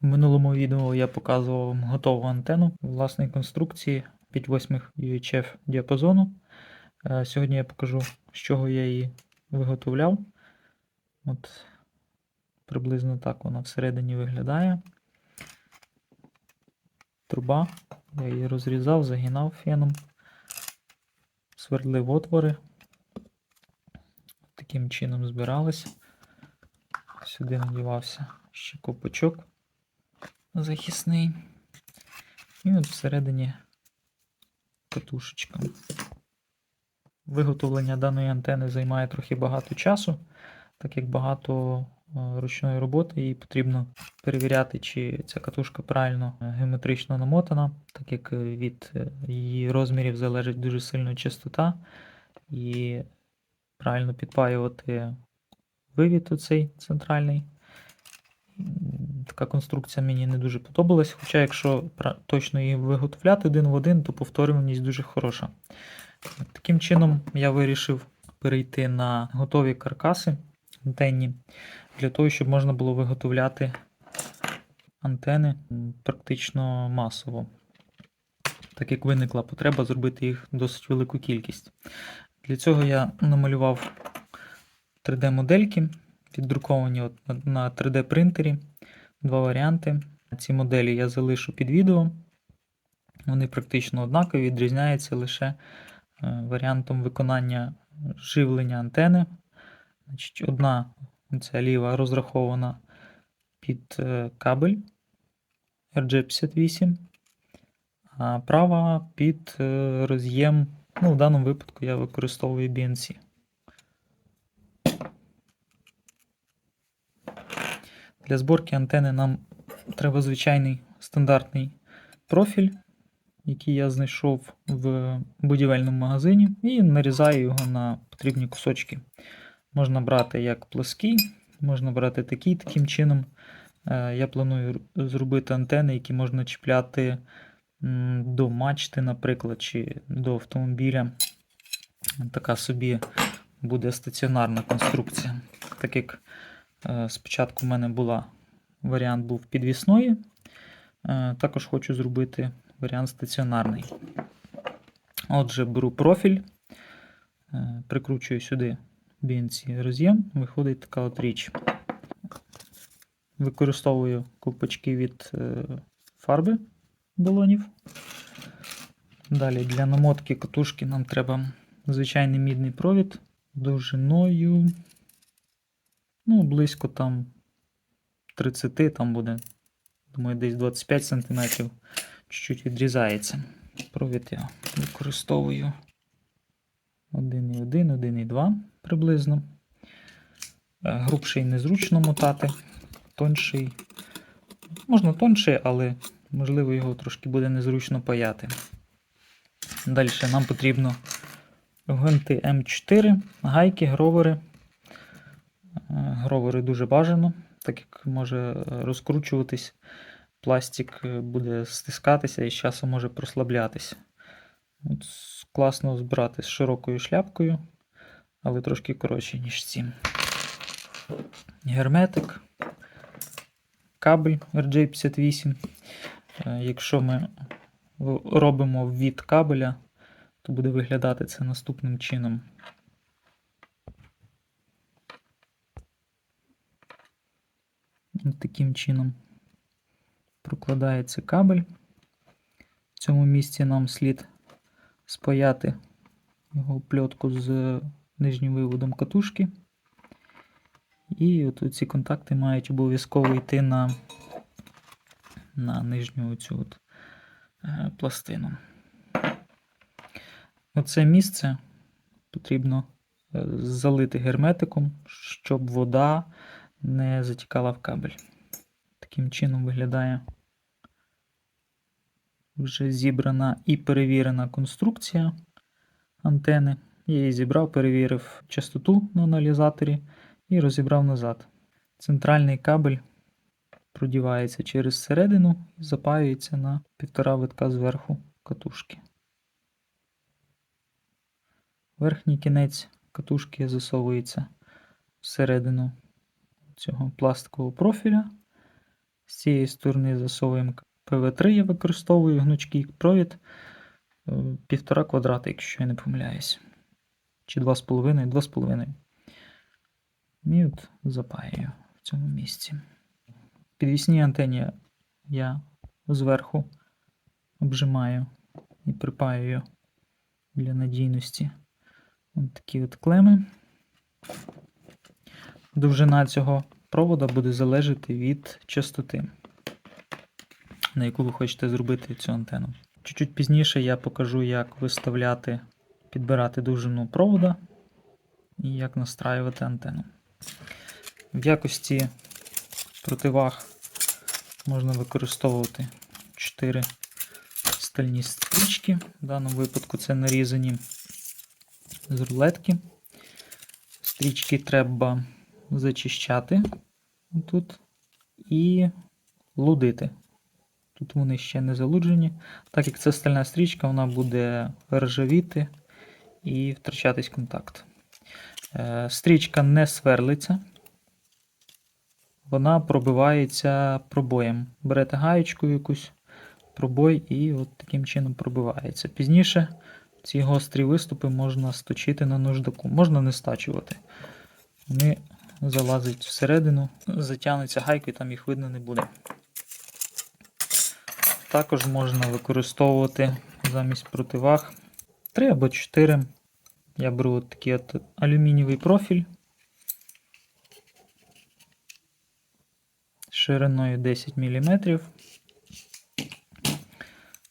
В минулому відео я показував вам готову антенну власної конструкції 5.8 UHF діапазону. Е, Сьогодні я покажу, з чого я її виготовляв. От приблизно так вона всередині виглядає. Труба. Я її розрізав, загинав феном, свердлив отвори. Таким чином збиралися. Сюди надівався ще копачок захисний. І от всередині катушечка. Виготовлення даної антени займає трохи багато часу, так як багато е, ручної роботи, і потрібно перевіряти, чи ця катушка правильно е, геометрично намотана, так як е, від її розмірів залежить дуже сильно частота, і правильно підпаювати вивід оцей центральний. Така конструкція мені не дуже подобалась, хоча якщо точно її виготовляти один в один, то повторюваність дуже хороша. Таким чином я вирішив перейти на готові каркаси антенні для того, щоб можна було виготовляти антени практично масово. Так як виникла потреба зробити їх досить велику кількість. Для цього я намалював 3D-модельки, віддруковані на 3D-принтері. Два варіанти. Ці моделі я залишу під відео. Вони практично однакові, відрізняються лише е, варіантом виконання живлення антени. Значить, одна, ця ліва, розрахована під е, кабель RJ58, а права під е, роз'єм. Ну, в даному випадку я використовую BNC. Для зборки антени нам треба звичайний стандартний профіль, який я знайшов в будівельному магазині, і нарізаю його на потрібні кусочки. Можна брати як плоский, можна брати такий таким чином. Е, Я планую зробити антени, які можна чіпляти до мачти, наприклад, чи до автомобіля. Така собі буде стаціонарна конструкція. Так як спочатку в мене була варіант був підвісної, е, також хочу зробити варіант стаціонарний. Отже, беру профіль, е, прикручую сюди BNC роз'єм, виходить така от річ. Використовую ковпачки від е, фарби балонів. Далі для намотки катушки нам треба звичайний мідний провід довжиною ну, близько там 30, там буде, думаю, десь 25 см. Чуть-чуть відрізається. Провід я використовую 1,1, 1,2 приблизно. Е, Грубший незручно мотати, тонший. Можна тонший, але можливо його трошки буде незручно паяти. Далі нам потрібно гвинти М4, гайки, гровери. Е, Гровери дуже бажано, так як може е, розкручуватись, пластик е, буде стискатися і з часом може прослаблятися. От класно збирати з широкою шляпкою, але трошки коротше, ніж ці. Герметик, кабель RJ58. Е, Якщо ми робимо ввід кабеля, то буде виглядати це наступним чином. От таким чином прокладається кабель. В цьому місці нам слід спаяти його пльотку з нижнім виводом катушки. І от ці контакти мають обов'язково йти на, на нижню оцю от, е, пластину. Оце місце потрібно е, залити герметиком, щоб вода не затікала в кабель. Таким чином виглядає вже зібрана і перевірена конструкція антени. Я її зібрав, перевірив частоту на аналізаторі і розібрав назад. Центральний кабель продівається через середину і запаюється на півтора витка зверху катушки. Верхній кінець катушки засовується всередину цього пластикового профіля. З цієї сторони засовуємо ПВ3, я використовую гнучкий провід е, півтора квадрата, якщо я не помиляюсь. Чи 2,5, 2,5. І от запаюю в цьому місці. Підвісній антені я зверху обжимаю і припаюю для надійності. Ось такі от клеми. Довжина цього провода буде залежати від частоти, на яку ви хочете зробити цю антенну. Чуть-чуть пізніше я покажу, як виставляти, підбирати довжину провода і як настраювати антенну. В якості противаг можна використовувати 4 стальні стрічки. В даному випадку це нарізані з рулетки. Стрічки треба зачищати тут і лудити. Тут вони ще не залуджені. Так як це стальна стрічка, вона буде ржавіти і втрачатись контакт. Е, Стрічка не сверлиться, вона пробивається пробоєм. Берете гаєчку якусь, пробой і от таким чином пробивається. Пізніше ці гострі виступи можна сточити на наждаку. Можна не стачувати. Вони залазять всередину, затягнуться гайкою, там їх видно не буде. Також можна використовувати замість противаг 3 або 4. Я беру от такий от алюмінієвий профіль шириною 10 мм.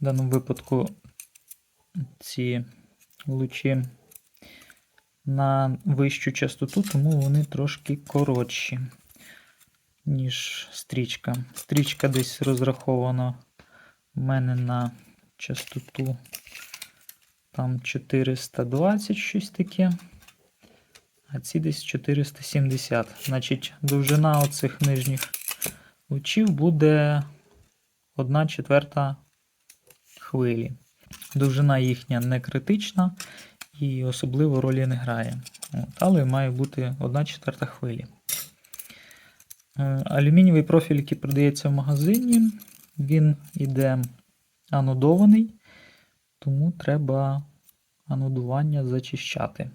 В даному випадку ці лучі на вищу частоту, тому вони трошки коротші, ніж стрічка. Стрічка десь розрахована у мене на частоту там 420 щось таке. А ці десь 470. Значить, довжина оцих нижніх лучів буде 1 четверта хвилі. Довжина їхня не критична і особливо ролі не грає. От, але має бути 1 четверта хвилі. Е, Алюмінієвий профіль, який продається в магазині, він іде анодований, тому треба анодування зачищати.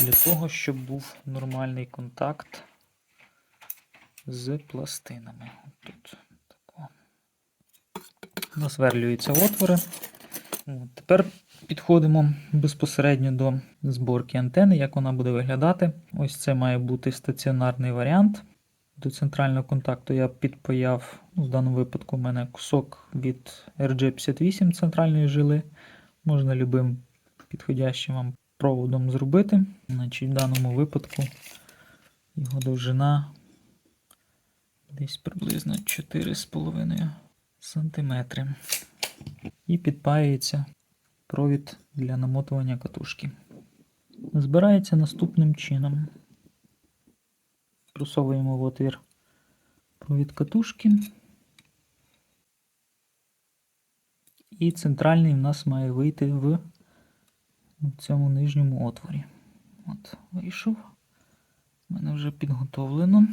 Для того, щоб був нормальний контакт з пластинами. Тут тако. Насверлюються отвори. От, Тепер підходимо безпосередньо до зборки антени, як вона буде виглядати. Ось це має бути стаціонарний варіант. До центрального контакту я підпаяв, ну, в даному випадку, у мене кусок від RG58 центральної жили. Можна любим підходящим вам проводом зробити. Значить, В даному випадку його довжина десь приблизно 4,5 см. І підпаюється провід для намотування катушки. Збирається наступним чином. Просовуємо в отвір провід катушки. І центральний в нас має вийти в цьому нижньому отворі. От, вийшов. У мене вже підготовлено.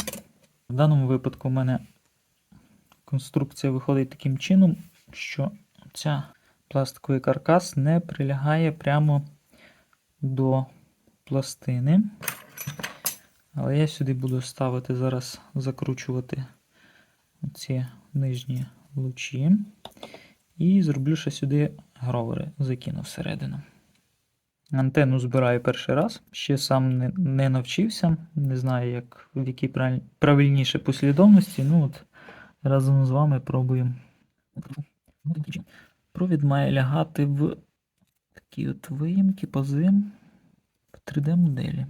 В даному випадку в мене конструкція виходить таким чином, що ця пластиковий каркас не прилягає прямо до пластини. Але я сюди буду ставити зараз, закручувати ці нижні лучі. І зроблю ще сюди гровери, закину всередину. Антенну збираю перший раз, ще сам не, не навчився, не знаю, як в якій правиль... правильніше послідовності. Ну от разом з вами пробуємо. Провід має лягати в такі от виїмки, пази в 3D-моделі.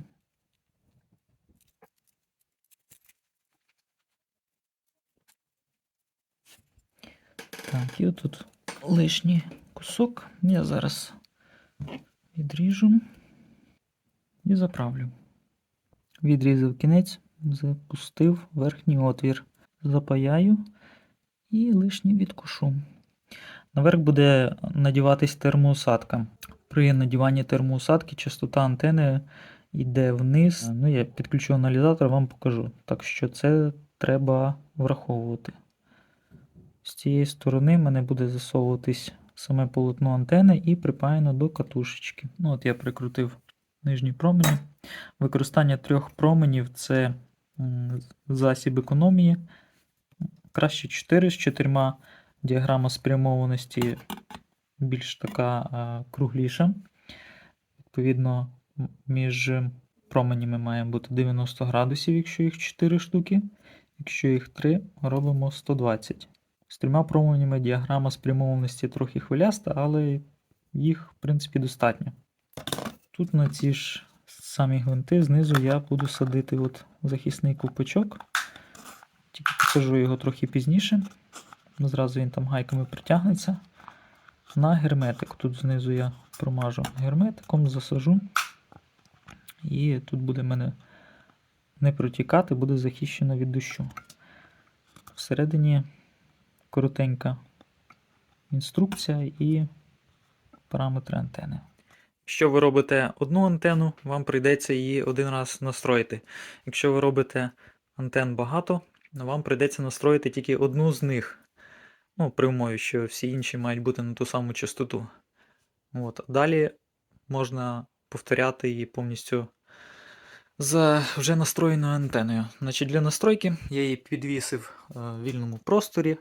Так, і отут лишній кусок. Я зараз відріжу і заправлю. Відрізав кінець, запустив верхній отвір. Запаяю і лишнє відкушу. Наверх буде надіватись термоусадка. При надіванні термоусадки частота антени йде вниз. Ну, я підключу аналізатор, вам покажу. Так що це треба враховувати. З цієї сторони в мене буде засовуватись саме полотно антени і припаяно до катушечки. Ну, от я прикрутив нижні промені. Використання трьох променів це засіб економії. Краще 4 з чотирма діаграма спрямованості більш така кругліша. Відповідно, між променями має бути 90 градусів, якщо їх 4 штуки. Якщо їх 3, робимо 120. З трьома променями діаграма спрямованості трохи хвиляста, але їх, в принципі, достатньо. Тут на ці ж самі гвинти знизу я буду садити от захисний ковпачок. Тільки покажу його трохи пізніше. Зразу він там гайками притягнеться. На герметик. Тут знизу я промажу герметиком, засажу. І тут буде мене не протікати, буде захищено від дощу. Всередині коротенька інструкція і параметри антени. Якщо ви робите одну антенну, вам прийдеться її один раз настроїти. Якщо ви робите антен багато, вам прийдеться настроїти тільки одну з них. Ну, при умові, що всі інші мають бути на ту саму частоту. От. Далі можна повторяти її повністю з вже настроєною антеною. Значить, для настройки я її підвісив е, в вільному просторі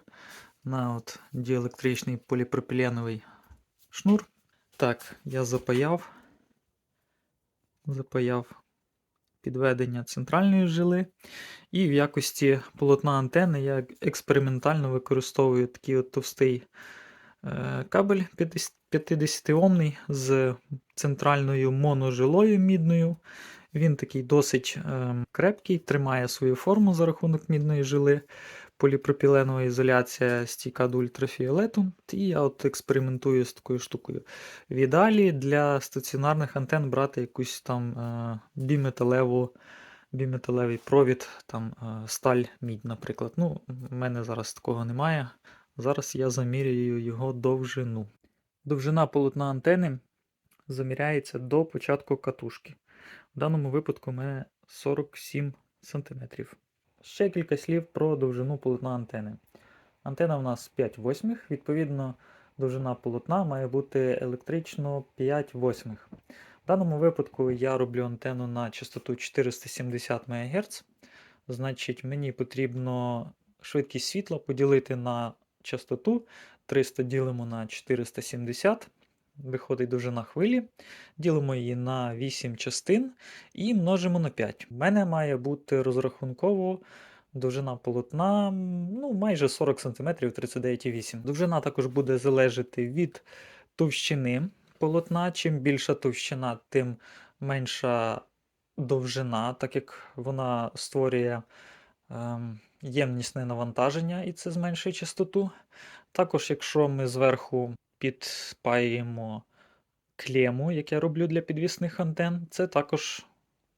на от діелектричний поліпропіленовий шнур. Так, я запаяв. Запаяв підведення центральної жили. І в якості полотна антени я експериментально використовую такий от товстий е, кабель 50-омний з центральною моножилою мідною. Він такий досить е, крепкий, тримає свою форму за рахунок мідної жили. Поліпропіленова ізоляція стійка до ультрафіолету. І я от експериментую з такою штукою. В ідеалі для стаціонарних антен брати якусь там е, біметалеву, біметалевий провід, там е, сталь мідь, наприклад. Ну, в мене зараз такого немає. Зараз я замірюю його довжину. Довжина полотна антени заміряється до початку катушки. В даному випадку у мене 47 см. Ще кілька слів про довжину полотна антени. Антена у нас 5 восьмих, відповідно, довжина полотна має бути електрично 5 восьмих. В даному випадку я роблю антенну на частоту 470 МГц. Значить, мені потрібно швидкість світла поділити на частоту 300 ділимо на 470. Виходить довжина хвилі, ділимо її на 8 частин і множимо на 5. У мене має бути розрахунково довжина полотна ну, майже 40 см 39,8 Довжина також буде залежати від товщини полотна. Чим більша товщина, тим менша довжина, так як вона створює ем, ємнісне навантаження і це зменшує частоту. Також, якщо ми зверху підпаюємо клему, як я роблю для підвісних антен, це також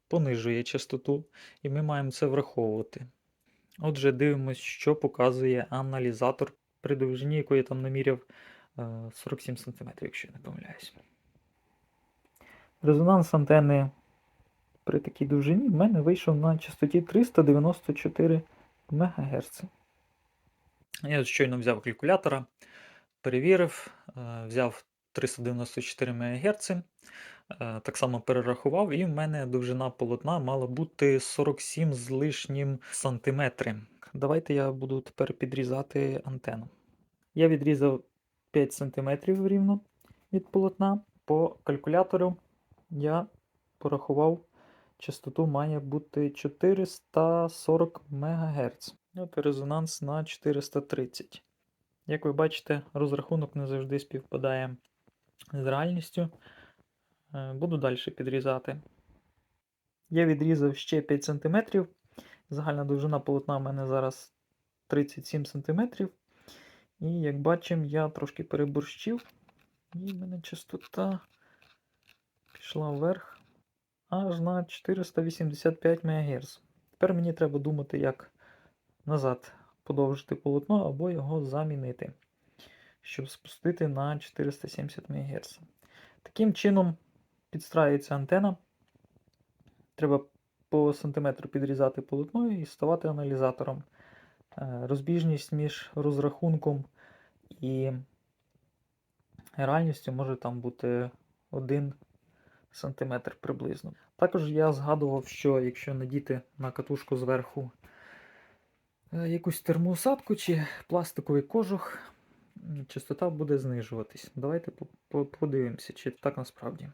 понижує частоту, і ми маємо це враховувати. Отже, дивимось, що показує аналізатор при довжині, яку я там наміряв е, 47 см, якщо я не помиляюсь. Резонанс антени при такій довжині в мене вийшов на частоті 394 МГц. Я щойно взяв калькулятора, перевірив, е, взяв 394 МГц, е, так само перерахував, і в мене довжина полотна мала бути 47 з лишнім сантиметри. Давайте я буду тепер підрізати антенну. Я відрізав 5 см рівно від полотна. По калькулятору я порахував, частоту має бути 440 МГц. От резонанс на 430. Як ви бачите, розрахунок не завжди співпадає з реальністю. Е, Буду далі підрізати. Я відрізав ще 5 см. Загальна довжина полотна в мене зараз 37 см. І як бачимо, я трошки переборщив. І в мене частота пішла вверх аж на 485 МГц. Тепер мені треба думати, як назад подовжити полотно або його замінити, щоб спустити на 470 МГц. Таким чином підстраюється антена. Треба по сантиметру підрізати полотно і ставати аналізатором. Е, Розбіжність між розрахунком і реальністю може там бути 1 сантиметр приблизно. Також я згадував, що якщо надіти на катушку зверху якусь термоусадку чи пластиковий кожух, частота буде знижуватись. Давайте по- по- подивимося, чи так насправді.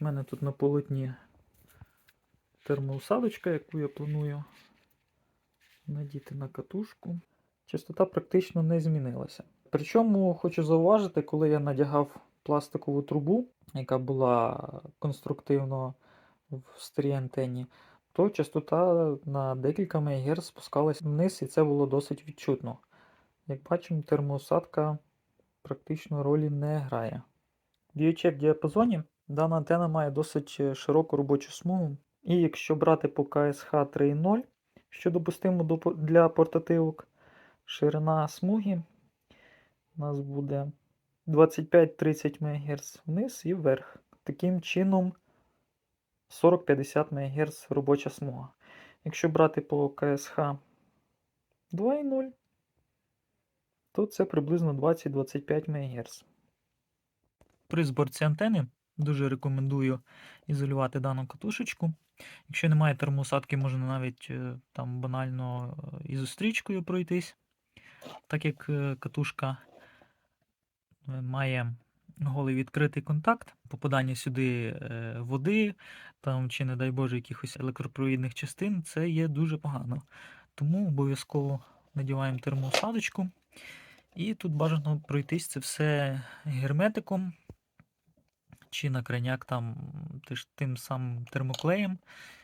В мене тут на полотні термоусадочка, яку я планую надіти на катушку. Частота практично не змінилася. Причому хочу зауважити, коли я надягав пластикову трубу, яка була конструктивно в старій антенні, то частота на декілька МГц спускалась вниз, і це було досить відчутно. Як бачимо, термоусадка практично ролі не грає. В UHF діапазоні дана антена має досить е, широку робочу смугу. І якщо брати по КСХ 3.0, що допустимо для портативок, ширина смуги у нас буде 25-30 МГц вниз і вверх. Таким чином 40-50 МГц робоча смуга. Якщо брати по КСХ 2.0, то це приблизно 20-25 МГц. При зборці антени дуже рекомендую ізолювати дану катушечку. Якщо немає термоусадки, можна навіть е, там банально е, ізострічкою пройтись, так як е, катушка має голий відкритий контакт, попадання сюди е, води там, чи, не дай Боже, якихось електропровідних частин, це є дуже погано. Тому обов'язково надіваємо термоусадочку. І тут бажано пройтись це все герметиком чи на крайняк там теж тим самим термоклеєм,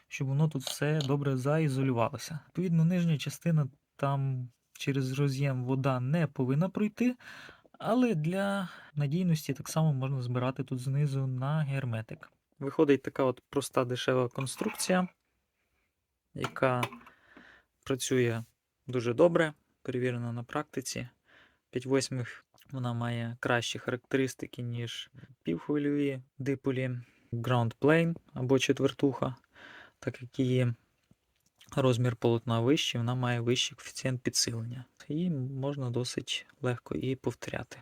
щоб воно тут все добре заізолювалося. Відповідно, нижня частина там через роз'єм вода не повинна пройти, але для надійності так само можна збирати тут знизу на герметик. Виходить така от проста дешева конструкція, яка працює дуже добре, перевірена на практиці. 5 восьмих вона має кращі характеристики, ніж півхвильові диполі Ground Plane або четвертуха, так як її розмір полотна вищий, вона має вищий коефіцієнт підсилення. Її можна досить легко і повторяти.